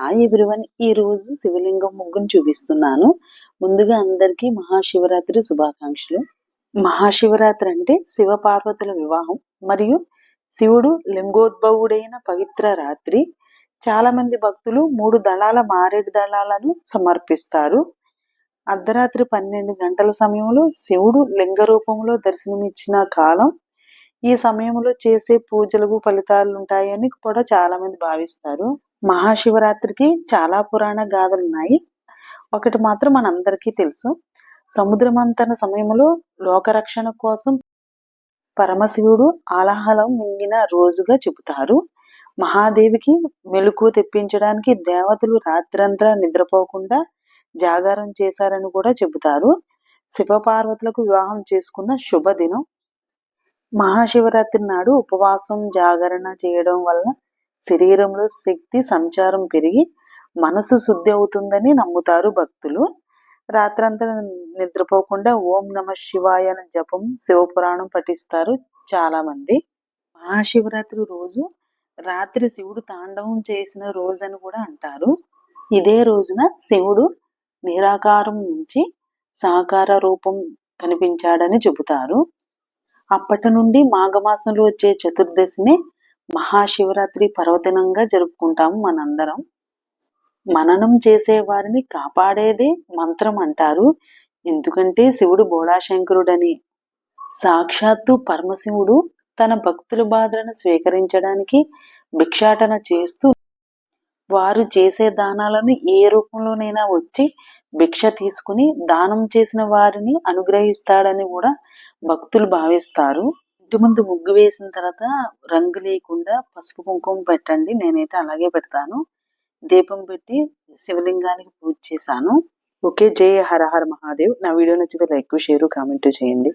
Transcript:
Hi everyone ఈ రోజు శివలింగం ముగ్గును చూపిస్తున్నాను. ముందుగా అందరికీ మహాశివరాత్రి శుభాకాంక్షలు. మహాశివరాత్రి అంటే శివ పార్వతుల వివాహం మరియు శివుడు లింగోద్భవుడైన పవిత్ర రాత్రి. చాలా మంది భక్తులు మూడు దళాల మారేడు దళాలను సమర్పిస్తారు. అర్ధరాత్రి పన్నెండు గంటల సమయంలో శివుడు లింగ రూపంలో దర్శనమిచ్చిన కాలం. ఈ సమయంలో చేసే పూజలకు ఫలితాలు ఉంటాయని కూడా చాలా మంది భావిస్తారు. మహాశివరాత్రికి చాలా పురాణ గాథలు ఉన్నాయి ఒకటి మాత్రం మనందరికీ తెలుసు. సముద్రమంతన సమయంలో లోకరక్షణ కోసం పరమశివుడు ఆలాహలం మింగిన రోజుగా చెబుతారు. మహాదేవికి మెలకు తెప్పించడానికి దేవతలు రాత్రంతా నిద్రపోకుండా జాగారం చేశారని కూడా చెబుతారు. శివపార్వతులకు వివాహం చేసుకున్న శుభదినం. మహాశివరాత్రి నాడు ఉపవాసం జాగరణ చేయడం వల్ల శరీరంలో శక్తి సంచారం పెరిగి మనసు శుద్ధి అవుతుందని నమ్ముతారు భక్తులు. రాత్రంతా నిద్రపోకుండా ఓం నమ శివాయ అని జపం శివపురాణం పఠిస్తారు చాలా మంది మహాశివరాత్రి రోజు రాత్రి శివుడు తాండవం చేసిన రోజు అని కూడా అంటారు. ఇదే రోజున శివుడు నిరాకారం నుంచి సాకార రూపం కనిపించాడని చెబుతారు. అప్పటి నుండి మాఘమాసంలో వచ్చే చతుర్దశిని మహాశివరాత్రి పర్వదినంగా జరుపుకుంటాము మనందరం. మననం చేసే వారిని కాపాడేదే మంత్రం అంటారు. ఎందుకంటే శివుడు బోళాశంకరుడని. సాక్షాత్తు పరమశివుడు తన భక్తుల బాధలను స్వీకరించడానికి భిక్షాటన చేస్తూ వారు చేసే దానాలను ఏ రూపంలోనైనా వచ్చి భిక్ష తీసుకుని దానం చేసిన వారిని అనుగ్రహిస్తాడని కూడా భక్తులు భావిస్తారు. ఇంటి ముందు ముగ్గు వేసిన తర్వాత రంగు లేకుండా పసుపు కుంకుమ పెట్టండి. నేనైతే అలాగే పెడతాను. దీపం పెట్టి శివలింగానికి పూజ చేశాను. ఓకే. జై హర హర మహాదేవ్. నా వీడియో నచ్చితే లైక్ షేర్ కామెంట్ చేయండి.